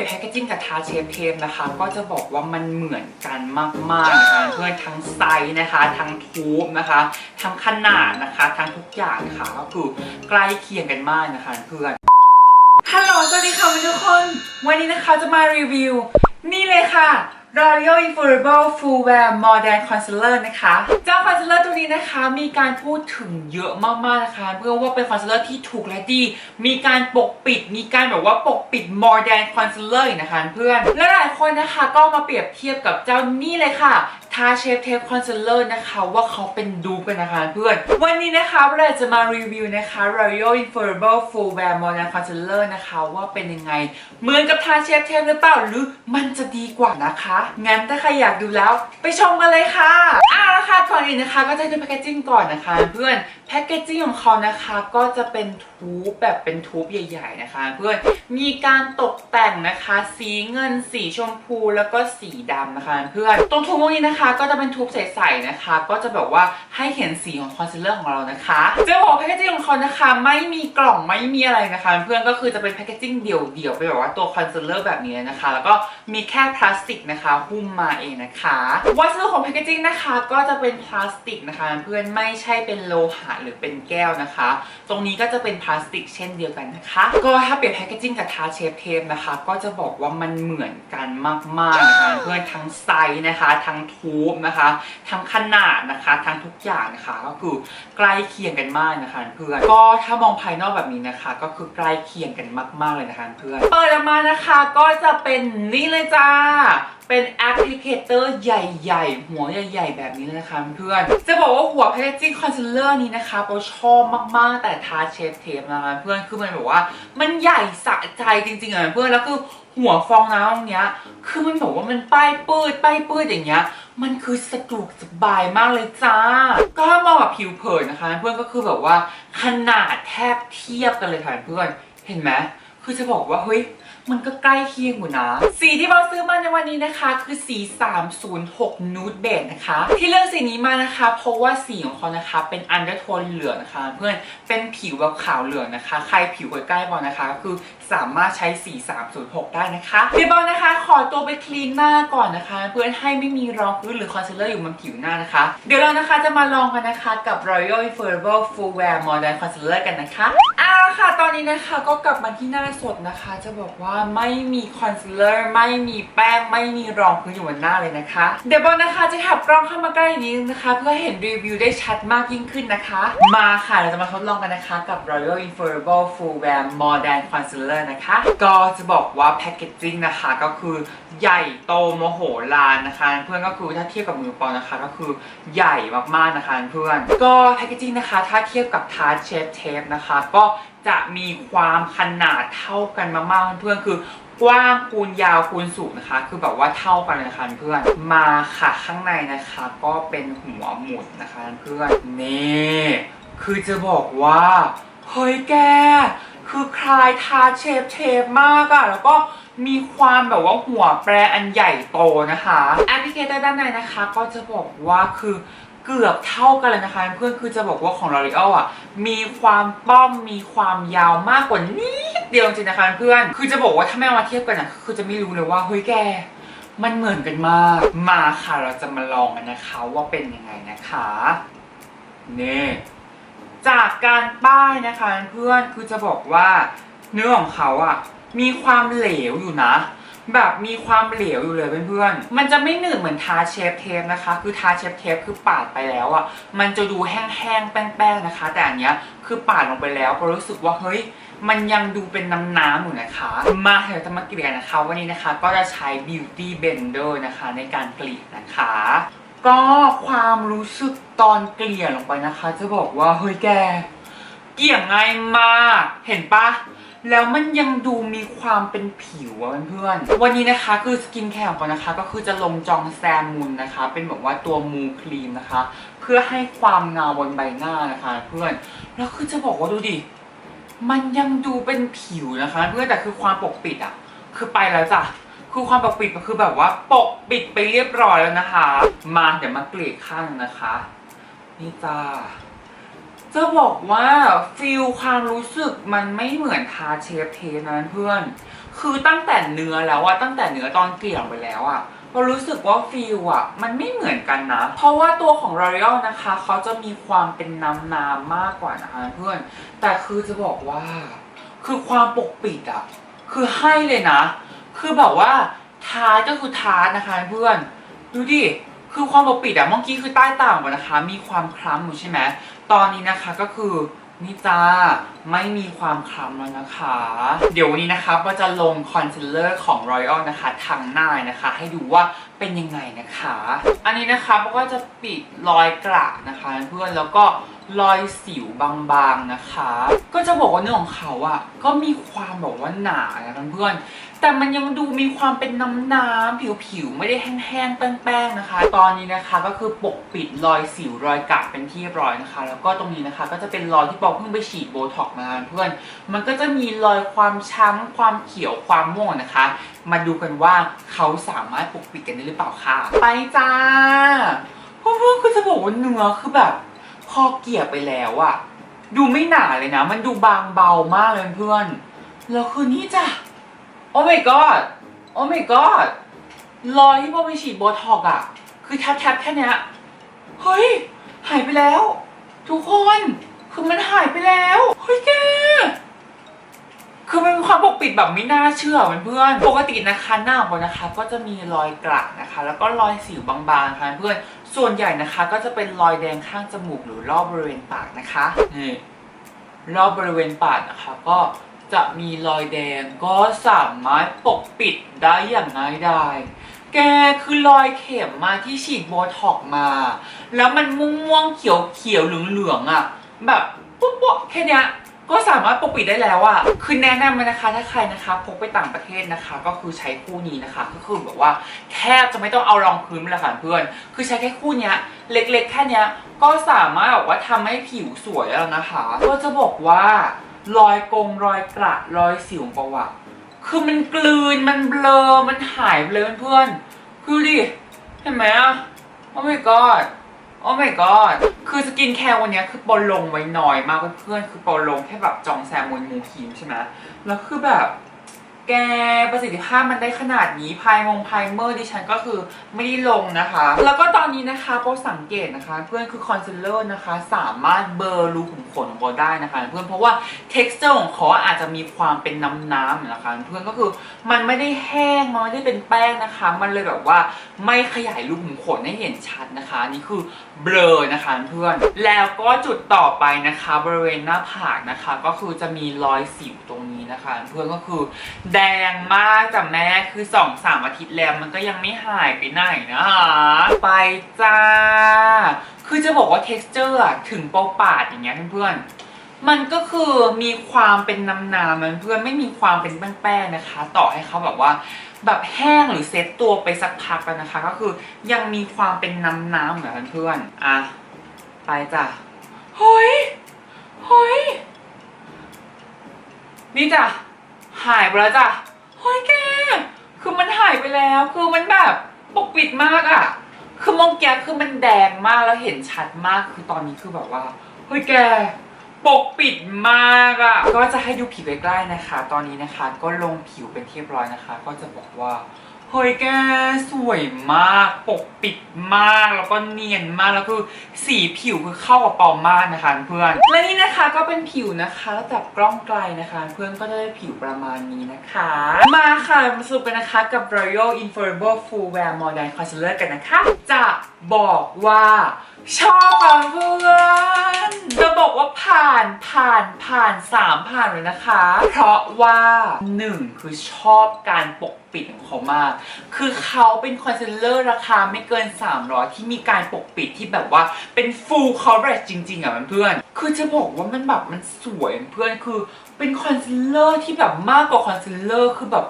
เปรียบแพคเกจิ้งกับทาเชฟเทมนะคะ ก็จะบอกว่ามันเหมือนกันมากๆนะคะเพื่อนทั้งไซส์นะคะ ทั้งทูบนะคะ ทั้งขนาดนะคะ ทั้งทุกอย่างนะคะก็คือใกล้เคียงกันมากนะคะเพื่อนฮัลโหลสวัสดีค่ะทุกคน วันนี้นะคะจะมารีวิว นี่เลยค่ะ L'Oreal Infallible Full Wear Modern Concealer นะคะ เจ้าคอนซีลเลอร์ตัวนี้นะคะมีการพูดถึงเยอะมากๆนะคะเพื่อว่าเป็นคอนซีลเลอร์ที่ถูกและดี มีการปกปิด มีการแบบว่าปกปิด Modern Concealer อีกนะคะเพื่อน และหลายคนนะคะก็มาเปรียบเทียบกับเจ้านี่เลยค่ะาเชฟเทปคอนซีลเลอร์นะคะว่าเขาเป็นดูปกันนะคะเพื่อน วันนี้นะคะเราจะมารีวิวนะคะ Royal Infallible Full Wear Modern Concealer นะคะว่าเป็นยังไง เหมือนกับทาเชฟเทปหรือเปล่าหรือมันจะดีกว่านะคะ งั้นถ้าใครอยากดูแล้วไปชมกันเลยค่ะอ่าละค่ะก่อนอื่นนะคะ ก็จะดูแพคเกจิ้งก่อนนะคะ เพื่อนแพคเกจิ้งของเขานะคะก็จะเป็นทูบแบบเป็นทูบใหญ่ ๆนะคะ เพื่อนมีการตกแต่งนะคะ สีเงินสีชมพูแล้วก็สีดำนะคะ เพื่อนตรงทูบตรงนี้นะคะก็จะเป็นทูบใสๆนะคะ ก็จะแบบว่าให้เห็นสีของคอนซีลเลอร์ของเรานะคะจะบอกแพคเกจิ้งของเขานะคะ ไม่มีกล่องไม่มีอะไรนะคะ เพื่อนก็คือจะเป็นแพคเกจิ้งเดี่ยวๆไปแบบว่าตัวคอนซีลเลอร์แบบนี้นะคะ แล้วก็มีแค่พลาสติกนะคะหุ้มมาเองนะคะวัสดุของแพคเกจิ้งนะคะก็จะเป็นพลาสติกนะคะ เพื่อนไม่ใช่เป็นโลหะหรือเป็นแก้วนะคะ ตรงนี้ก็จะเป็นพลาสติกเช่นเดียวกันนะคะ ก็ถ้าเปรียบแพคเกจิ้งกับทาเชฟเทปนะคะ ก็จะบอกว่ามันเหมือนกันมากๆนะคะเพื่อนทั้งไซส์นะคะ ทั้งทูบนะคะ ทั้งขนาดนะคะ ทั้งทุกอย่างนะคะ ก็คือใกล้เคียงกันมากนะคะเพื่อนก็ถ้ามองภายนอกแบบนี้นะคะ ก็คือใกล้เคียงกันมาก ๆเลยนะคะเพื่อนเปิดออกมานะคะก็จะเป็นนี่เลยจ้า เป็นแอปพลิเคเตอร์ใหญ่ๆ หัวใหญ่ ๆ แบบนี้เลยนะคะเพื่อนจะบอกว่าหัวแพคเกจิ้งคอนซีลเลอร์นี้นะคะโปชอบมากๆแต่ทาเชฟเทปนะคะเพื่อนคือมันแบบว่ามันใหญ่สะใจจริงๆอะเพื่อนแล้วคือหัวฟองน้ำตรงเนี้ย คือมันแบบว่ามันป้ายปืดป้ายปืดอย่างเงี้ย มันคือสะดวกสบายมากเลยจ้า ก็ถ้ามองแบบผิวเผินนะคะ เพื่อนก็คือแบบว่าขนาดแทบเทียบกันเลยค่ะเพื่อน เห็นไหมคือจะบอกว่าเฮ้ย มันก็ใกล้เคียงอยู่นะ สีที่เราซื้อมาในวันนี้นะคะ คือสี 306 Nude Beige นะคะ ที่เลือกสีนี้มานะคะ เพราะว่าสีของเขานะคะ เป็นอันเดอร์โทนเหลืองนะคะ เพื่อนเป็นผิวแบบขาวเหลืองนะคะ ใครผิวใกล้ๆบอลนะคะก็คือสามารถใช้สี 306 ได้นะคะเดี๋ยวบอลนะคะขอตัวไปคลีนหน้าก่อนนะคะ เพื่อนให้ไม่มีรองพื้นหรือคอนซีลเลอร์อยู่บนผิวหน้านะคะ เดี๋ยวเรานะคะจะมาลองกันนะคะกับ Royal Infallible Full Wear Modern Concealer กันนะคะอ่าค่ะ ตอนนี้นะคะก็กลับมาที่หน้าสดนะคะ จะบอกว่าไม่มีคอนซีลเลอร์ไม่มีแป้งไม่มีรองพื้นอยู่บนหน้าเลยนะคะ เดี๋ยวบอลนะคะจะขับกล้องเข้ามาใกล้นิดนึงนะคะ เพื่อเห็นรีวิวได้ชัดมากยิ่งขึ้นนะคะ มาค่ะเราจะมาทดลองกันนะคะ กับ Royal Infallible Full Wear Modern Concealer นะคะ ก็จะบอกว่าแพคเกจจิ้งนะคะก็คือใหญ่โตโมโหลานนะคะ เพื่อนก็คือถ้าเทียบกับมือปอนนะคะ ก็คือใหญ่มากๆนะคะเพื่อน ก็แพคเกจจิ้งนะคะ ถ้าเทียบกับทาร์เชฟเทปนะคะ ก็จะมีความขนาดเท่ากันมากๆเพื่อนคือกว้างคูณยาวคูณสูงนะคะ คือแบบว่าเท่ากันเลยนะคะเพื่อนมาค่ะข้างในนะคะ ก็เป็นหัวหมุดนะคะเพื่อนนี่คือจะบอกว่าเฮ้ยแก คือคลายทาเชฟเทปมากอะแล้วก็มีความแบบว่าหัวแปรอันใหญ่โตนะคะแอปพลิเคเตอร์ด้านในนะคะ ก็จะบอกว่าคือเกือบเท่ากันเลยนะคะเพื่อนคือจะบอกว่าของ L'Oreal อะมีความป้อมมีความยาวมากกว่านิด เดียวจริงนะคะเพื่อน คือจะบอกว่าถ้าไม่มาเทียบกันอะคือจะไม่รู้เลยว่าเฮ้ยแกมันเหมือนกันมาก มาค่ะเราจะมาลองกันนะคะว่าเป็นยังไงนะคะนี่จากการป้ายนะคะเพื่อนคือจะบอกว่าเนื้อของเขาอะมีความเหลวอยู่นะ แบบมีความเหลวอยู่เลยเพื่อนๆ มันจะไม่หนืดเหมือนทาเชฟเทปนะคะ คือทาเชฟเทปคือปาดไปแล้วอะมันจะดูแห้งๆแป้งๆนะคะ แต่อันเนี้ยคือปาดลงไปแล้วก็รู้สึกว่าเฮ้ย มันยังดูเป็นน้ำๆอยู่นะคะ มาเดี๋ยวจะมาเกลี่ยนะคะ วันนี้นะคะก็จะใช้ Beauty Blender นะคะ ในการเกลี่ยนะคะ ก็ความรู้สึกตอนเกลี่ยลงไปนะคะ จะบอกว่าเฮ้ยแก เกลี่ยง่ายมากเห็นปะแล้วมันยังดูมีความเป็นผิวอะเพื่อนๆ วันนี้นะคะคือสกินแคร์ของเรานะคะ ก็คือจะลงจองแซมมุนนะคะ เป็นแบบว่าตัวมูครีมนะคะ เพื่อให้ความเงาบนใบหน้านะคะ เพื่อน แล้วคือจะบอกว่าดูดิ มันยังดูเป็นผิวนะคะเพื่อนแต่คือความปกปิดอะคือไปแล้วจ้ะคือความปกปิดก็คือแบบว่าปกปิดไปเรียบร้อยแล้วนะคะ มาเดี๋ยวมาเกลี่ยข้างนะคะ นี่จ้าจะบอกว่าฟิลความรู้สึกมันไม่เหมือนทาเชฟเทนะเพื่อน คือตั้งแต่เนื้อแล้วอะตั้งแต่เนื้อตอนเกลี่ยไปแล้วอะ เรารู้สึกว่าฟิลอะมันไม่เหมือนกันนะ เพราะว่าตัวของ L'Oreal นะคะเขาจะมีความเป็นน้ำน้ำมากกว่านะคะเพื่อน แต่คือจะบอกว่า คือความปกปิดอะคือให้เลยนะ คือแบบว่าทาก็คือทานะคะเพื่อน ดูดิ คือความปกปิดอะเมื่อกี้คือใต้ตาของมันนะคะ มีความคล้ำอยู่ใช่ไหมตอนนี้นะคะก็คือ นี่จ้าไม่มีความคล้ำแล้วนะคะ เดี๋ยววันนี้นะคะก็จะลงคอนซีลเลอร์ของ Royal นะคะทางหน้านะคะ ให้ดูว่าเป็นยังไงนะคะ อันนี้นะคะก็จะปิดรอยกระนะคะ เพื่อนแล้วก็รอยสิวบางๆนะคะ ก็จะบอกว่าเนื้อของเขาอะก็มีความแบบว่าหนานะเพื่อน แต่มันยังดูมีความเป็นน้ำน้ำๆผิวๆ ไม่ได้แห้งๆ แป้งๆ นะคะ ตอนนี้นะคะก็คือปกปิดรอยสิวรอยกระเป็นที่เรียบร้อยนะคะ แล้วก็ตรงนี้นะคะก็จะเป็นรอยที่ปอเพิ่งไปฉีดโบท็อกมาเพื่อน มันก็จะมีรอยความช้ำความเขียวความม่วงนะคะ มาดูกันว่าเขาสามารถปกปิดกันได้หรือเปล่าค่ะ ไปจ้าเพื่อนๆคือจะบอกว่าเนื้อคือแบบพอเกลี่ยไปแล้วอะดูไม่หนาเลยนะ มันดูบางเบามากเลยเพื่อน แล้วคือนี่จ้ะ โอ้ my god โอ้ my god รอยที่พอไปฉีดโบท็อกอะคือแทบแทบแค่เนี้ยเฮ้ย หายไปแล้ว ทุกคน คือมันหายไปแล้ว เฮ้ยแกคือมันเป็นความปกปิดแบบไม่น่าเชื่อเพื่อนปกตินะคะหน้าของนะคะ ก็จะมีรอยกระนะคะ แล้วก็รอยสิวบางๆค่ะเพื่อนส่วนใหญ่นะคะ ก็จะเป็นรอยแดงข้างจมูกหรือรอบบริเวณปากนะคะนี่รอบบริเวณปากนะคะ ก็ จะมีรอยแดงก็สามารถปกปิดได้อย่างง่ายดายแกคือรอยเข็มมาที่ฉีดโบท็อกมา แล้วมันม่วงๆเขียวเขียวๆเหลืองๆอะ แบบปุ๊บปุ๊บแค่เนี้ยก็สามารถปกปิดได้แล้วอะคือแนะนำเลยนะคะถ้าใครนะคะพกไปต่างประเทศนะคะ ก็คือใช้คู่นี้นะคะ ก็คือแบบว่าแทบจะไม่ต้องเอารองพื้นมาลยค่ะเพื่อน คือใช้แค่คู่เนี้ยเล็กๆ แค่เนี้ยก็สามารถแบบว่าทำให้ผิวสวยแล้วนะคะ ก็จะบอกว่า รอยกงรอยกระรอยสิวของประวัติคือมันกลืนมันเบลอมันหายไปเลยเพื่อนคือดิเห็นไหมอะโอ้ my god โอ้ my god คือสกินแคร์วันนี้คือปอลงไว้หน่อยมากเพื่อนคือปอลงแค่แบบจองแซมมนมูครีมใช่ไหมแล้วคือแบบ แกประสิทธิภาพมันได้ขนาดนี้พายมงพายเมอร์ดิฉันก็คือไม่ได้ลงนะคะ แล้วก็ตอนนี้นะคะโปสังเกตนะคะ เพื่อนคือคอนซีลเลอร์นะคะ สามารถเบลอรูขุมขนของเราได้นะคะ เพื่อนเพราะว่า t e x t u r e ของเขาอาจจะมีความเป็นน้ำน้ำๆนะคะ เพื่อนก็คือมันไม่ได้แห้งมันไม่ได้เป็นแป้งนะคะ มันเลยแบบว่าไม่ขยายรูขุมขนให้เห็นชัดนะคะนนี่คือเบลอนะคะเพื่อนแล้วก็จุดต่อไปนะคะ บริเวณหน้าผากนะคะ ก็คือจะมีรอยสิวตรงนี้นะคะ เพื่อนก็คือแดงมากแต่แม่คือสองสามอาทิตย์แล้วมันก็ยังไม่หายไปไหนนะคะไปจ้า คือจะบอกว่า t e x t u r e อะถึงเปาปาดอย่างเงี้ยเพื่อนๆมันก็คือมีความเป็นน้ำน้ำมันเพื่อนไม่มีความเป็นแป้งๆนะคะ ต่อให้เขาแบบว่าแบบแห้งหรือเซตตัวไปสักพักแล้วนะคะ ก็คือยังมีความเป็นน้ำน้ำเหมือนเพื่อนๆอะไปจ้ะเฮ้ยเฮ้ยนี่จ้ะ หายไปแล้วจ้ะเฮ้ยแก คือมันหายไปแล้ว คือมันแบบปกปิดมากอะคือมองแกคือมันแดงมากแล้วเห็นชัดมาก คือตอนนี้คือแบบว่า เฮ้ยแก ปกปิดมากอะก็จะให้ดูผิวใกล้ๆนะคะ ตอนนี้นะคะ ก็ลงผิวเป็นเทียบร้อยนะคะ ก็จะบอกว่า เฮ้ยแกสวยมากปกปิดมากแล้วก็เนียนมากแล้วคือสีผิวคือเข้ากับปอมมากนะคะเพื่อนและนี่นะคะก็เป็นผิวนะคะแล้วจากกล้องไกลนะคะ เพื่อนก็จะได้ผิวประมาณนี้นะคะ มาค่ะมาสรุปกันนะคะกับ Royal Infallible Full Wear Modern Concealer กันนะคะ จะบอกว่าชอบค่ะเพื่อนาผ่านผ่านผ่านสามผ่านเลยนะคะ เพราะว่าหนึ่งคือชอบการปกปิดของเขามาก คือเขาเป็นคอนซีลเลอร์ราคาไม่เกิน 300 ที่มีการปกปิดที่แบบว่าเป็น full coverage จริง ๆ อะเพื่อนคือจะบอกว่ามันแบบมันสวยเพื่อนคือเป็นคอนซีลเลอร์ที่แบบมากกว่าคอนซีลเลอร์คือแบบ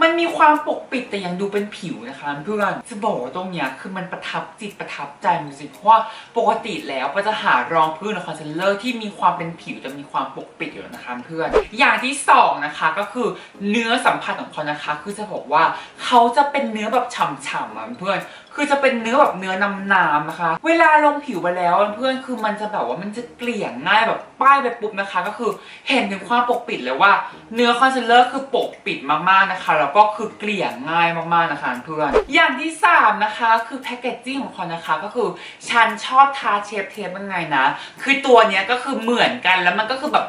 มันมีความปกปิดแต่ยังดูเป็นผิวนะคะเพื่อนจะบอกว่าตรงเนี้ยคือมันประทับจิตประทับใจจริงๆเพราะว่าปกติแล้วก็จะหารองพื้นหรือคอนซีลเลอร์ที่มีความเป็นผิวแต่มีความปกปิดอยู่นะคะเพื่อนอย่างที่สองนะคะก็คือเนื้อสัมผัสของเขานะคะ คือจะบอกว่าเขาจะเป็นเนื้อแบบฉ่ำๆอะเพื่อน คือจะเป็นเนื้อแบบเนื้อน้ำๆนะคะ เวลาลงผิวไปแล้วเพื่อนคือมันจะแบบว่ามันจะเกลี่ยง่ายแบบป้ายไปปุ๊บนะคะ ก็คือเห็นถึงความปกปิดเลยว่า เนื้อคอนซีลเลอร์คือปกปิดมากๆนะคะแล้วก็คือเกลี่ยง่ายมากๆนะคะเพื่อนอย่างที่สามนะคะคือแพคเกจจิ้งของเขานะคะก็คือฉันชอบทาเชฟเทปยังไงนะ คือตัวเนี้ยก็คือเหมือนกันแล้วมันก็คือแบบ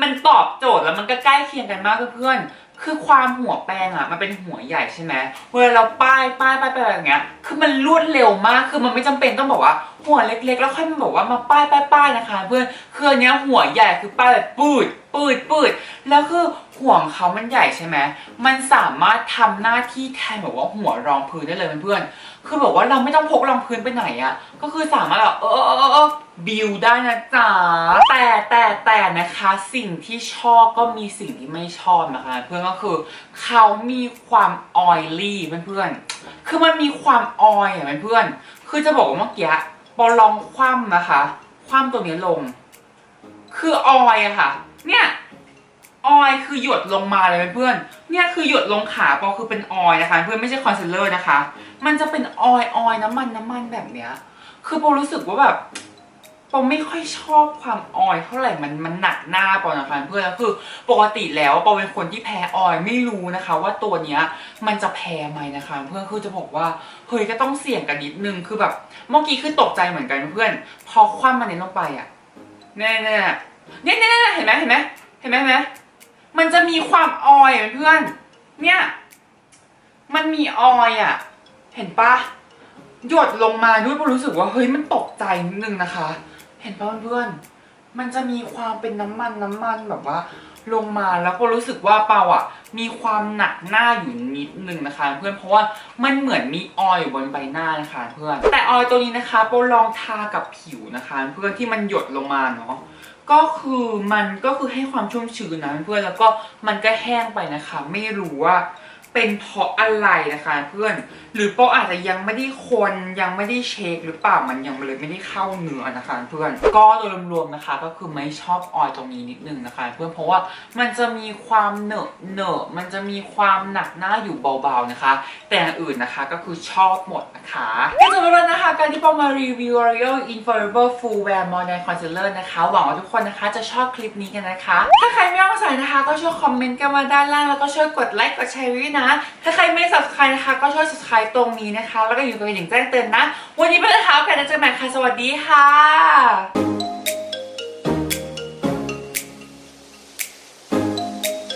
มันตอบโจทย์แล้วมันก็ใกล้เคียงกันมากเพื่อน คือความหัวแป้งอะมันเป็นหัวใหญ่ใช่ไหมเวลาเราป้ายป้ายป้ายไปอย่างเงี้ย คือมันรวดเร็วมากคือมันไม่จำเป็นต้องบอกว่า หัวเล็กๆ แล้วค่อยมาบอกว่ามาป้ายป้ายป้ายนะคะ เพื่อนคืออันเนี้ยหัวใหญ่คือป้ายแบบปืดปืดปืดแล้วคือ หัวงเขามันใหญ่ใช่ไหม มันสามารถทำหน้าที่แทนแบบว่าหัวรองพื้นได้เลยเพื่อนๆ คือแบบว่าเราไม่ต้องพกรองพื้นไปไหนอะก็คือสามารถแบบเออเออเออเออบิวได้นะจ๊ะ แต่แต่แต่นะคะสิ่งที่ชอบก็มีสิ่งที่ไม่ชอบนะคะ เพื่อนก็คือเขามีความออยลี่เพื่อนๆ คือมันมีความออยอะเพื่อนๆ คือจะบอกว่าเมื่อกี้ปอลองคว่ำนะคะ คว่ำตัวนี้ลง คือออยอะค่ะ เนี่ย ออยคือหยดลงมาเลยเพื่อน เนี่ยคือหยดลงขาปอคือเป็นออยนะคะ เพื่อนไม่ใช่คอนซีลเลอร์นะคะ มันจะเป็นออยออยน้ำมันน้ำมันแบบเนี้ย คือปอรู้สึกว่าแบบปอไม่ค่อยชอบความออยเท่าไหร่มันมันหนักหน้าปอนะคะเพื่อนแล้วคือปกติแล้วปอเป็นคนที่แพ้ออยไม่รู้นะคะ ว่าตัวเนี้ยมันจะแพ้ไหมนะคะ เพื่อนคือจะบอกว่าเฮ้ยก็ต้องเสี่ยงกันนิดนึงคือแบบเมื่อกี้คือตกใจเหมือนกันเพื่อน พอคว่ำมันเน้นลงไปอะแน่ๆเนี่ยเนี่ยเนี่ยเห็นไหมเห็นไหมเห็นไหมเห็นไหม มันจะมีความออยอะเพื่อน เนี่ย มันมีออยอะ เห็นปะหยดลงมาด้วยพอรู้สึกว่าเฮ้ยมันตกใจนิดนึงนะคะ เห็นป่ะเพื่อนมันจะมีความเป็นน้ำมันน้ำมันแบบว่า ลงมาแล้วก็รู้สึกว่าเปาอะ มีความหนักหน้าอยู่นิดนึงนะคะ เพื่อนเพราะว่ามันเหมือนมีออยอยู่บนใบหน้านะคะ เพื่อนแต่ออยตัวนี้นะคะโปลองทากับผิวนะคะ เพื่อนที่มันหยดลงมาเนาะ ก็คือมันก็คือให้ความชุ่มชื้นนะเพื่อนแล้วก็มันก็แห้งไปนะคะ ไม่รู้ว่าเป็นเพราะอะไรนะคะเพื่อน หรือโปอาจจะยังไม่ได้คนยังไม่ได้เช็คหรือเปล่ามันยังเลยไม่ได้เข้าเนื้อนะคะเพื่อนก็โดยรวมๆนะคะ ก็คือไม่ชอบออยตรงนี้นิดนึงนะคะ เพื่อนเพราะว่ามันจะมีความเหนอะเหนอะมันจะมีความหนักหน้าอยู่เบาๆนะคะ แต่อื่นนะคะก็คือชอบหมดนะคะก็จบแล้วนะ คะการที่ปอมารีวิว L'Oreal Infallible Full Wear Modern Concealer นะคะ หวังว่าทุกคนนะคะจะชอบคลิปนี้กันนะคะ ถ้าใครไม่ต้องใส่นะคะ ก็ช่วยคอมเมนต์กันมาด้านล่าง แล้วก็ช่วยกดไลค์กดแชร์วิวนะ ถ้าใครไม่ subscribe นะคะ ก็ช่วย subscribe ตรงนี้นะคะ แล้วก็อยู่กับกระดิ่งแจ้งเตือนนะ วันนี้ไปแล้วค่ะแล้วเจอกันใหม่ค่ะสวัสดีค่ะ